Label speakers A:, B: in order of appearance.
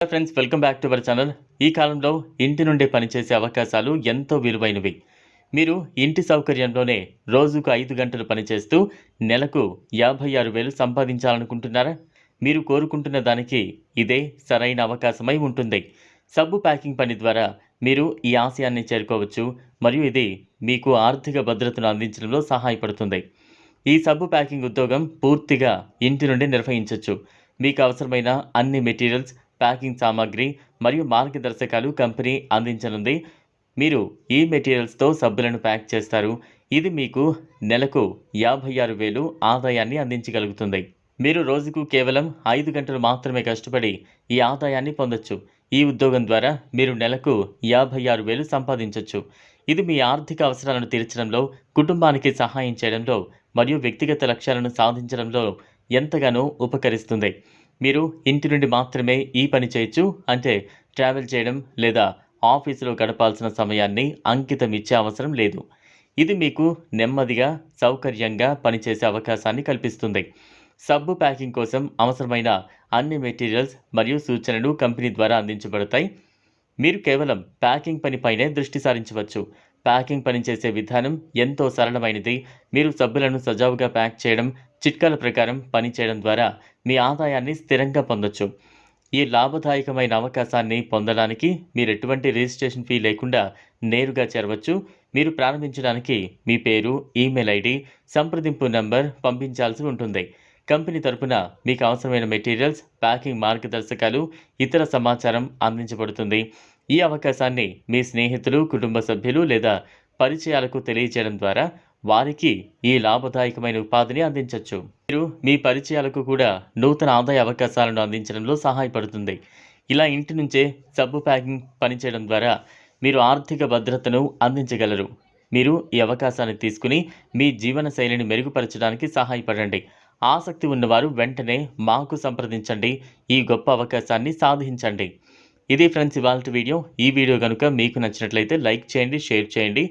A: Friends welcome back to our channel ఈ కాలంలో ఇంటి నుండే పనిచేసే అవకాశాలు ఎంతో విలువైనవి. మీరు ఇంటి సౌకర్యంలోనే రోజుకు ఐదు గంటలు పనిచేస్తూ నెలకు యాభై ఆరు వేలు సంపాదించాలనుకుంటున్నారా? మీరు కోరుకుంటున్న దానికి ఇదే సరైన అవకాశమై ఉంటుంది. సబ్బు ప్యాకింగ్ పని ద్వారా మీరు ఈ ఆశయాన్ని చేరుకోవచ్చు మరియు ఇది మీకు ఆర్థిక భద్రతను అందించడంలో సహాయపడుతుంది. ఈ సబ్బు ప్యాకింగ్ ఉద్యోగం పూర్తిగా ఇంటి నుండి నిర్వహించవచ్చు మీకు అవసరమైన అన్ని మెటీరియల్స్ ప్యాకింగ్ సామాగ్రి మరియు మార్గదర్శకాలు కంపెనీ అందించనుంది. మీరు ఈ మెటీరియల్స్తో సబ్బులను ప్యాక్ చేస్తారు. ఇది మీకు నెలకు యాభై ఆరు వేలు ఆదాయాన్ని అందించగలుగుతుంది. మీరు రోజుకు కేవలం ఐదు గంటలు మాత్రమే కష్టపడి ఈ ఆదాయాన్ని పొందొచ్చు. ఈ ఉద్యోగం ద్వారా మీరు నెలకు యాభై ఆరు వేలు సంపాదించవచ్చు ఇది మీ ఆర్థిక అవసరాలను తీర్చడంలో కుటుంబానికి సహాయం చేయడంలో మరియు వ్యక్తిగత లక్ష్యాలను సాధించడంలో ఎంతగానో ఉపకరిస్తుంది. మీరు ఇంటి నుండి మాత్రమే ఈ పని చేయొచ్చు అంటే ట్రావెల్ చేయడం లేదా ఆఫీసులో గడపాల్సిన సమయాన్ని అంకితం ఇచ్చే అవసరం లేదు. ఇది మీకు నెమ్మదిగా సౌకర్యంగా పనిచేసే అవకాశాన్ని కల్పిస్తుంది. సబ్బు ప్యాకింగ్ కోసం అవసరమైన అన్ని మెటీరియల్స్ మరియు సూచనలు కంపెనీ ద్వారా అందించబడతాయి. మీరు కేవలం ప్యాకింగ్ పనిపైనే దృష్టి సారించవచ్చు. ప్యాకింగ్ పని చేసే విధానం ఎంతో సరళమైనది. మీరు సబ్బులను సజావుగా ప్యాక్ చేయడం చిట్కాల ప్రకారం పని చేయడం ద్వారా మీ ఆదాయాన్ని స్థిరంగా పొందొచ్చు. ఈ లాభదాయకమైన అవకాశాన్ని పొందడానికి మీరు ఎటువంటి రిజిస్ట్రేషన్ ఫీ లేకుండా నేరుగా చేరవచ్చు. మీరు ప్రారంభించడానికి మీ పేరు ఈమెయిల్ ఐడి సంప్రదింపు నంబర్ పంపించాల్సి ఉంటుంది. కంపెనీ తరపున మీకు అవసరమైన మెటీరియల్స్ ప్యాకింగ్ మార్గదర్శకాలు ఇతర సమాచారం అందించబడుతుంది. ఈ అవకాశాన్ని మీ స్నేహితులు కుటుంబ సభ్యులు లేదా పరిచయాలకు తెలియజేయడం ద్వారా వారికి ఈ లాభదాయకమైన ఉపాధిని అందించవచ్చు మీరు మీ పరిచయాలకు కూడా నూతన ఆదాయ అవకాశాలను అందించడంలో సహాయపడుతుంది. ఇలా ఇంటి నుంచే సబ్బు ప్యాకింగ్ పనిచేయడం ద్వారా మీరు ఆర్థిక భద్రతను అందించగలరు. మీరు ఈ అవకాశాన్ని తీసుకుని మీ జీవన శైలిని మెరుగుపరచడానికి సహాయపడండి. ఆసక్తి ఉన్నవారు వెంటనే మాకు సంప్రదించండి. ఈ గొప్ప అవకాశాన్ని సాధించండి. ఇది ఫ్రెండ్స్ ఇవాళ వీడియో. ఈ వీడియో కనుక మీకు నచ్చినట్లయితే లైక్ చేయండి షేర్ చేయండి.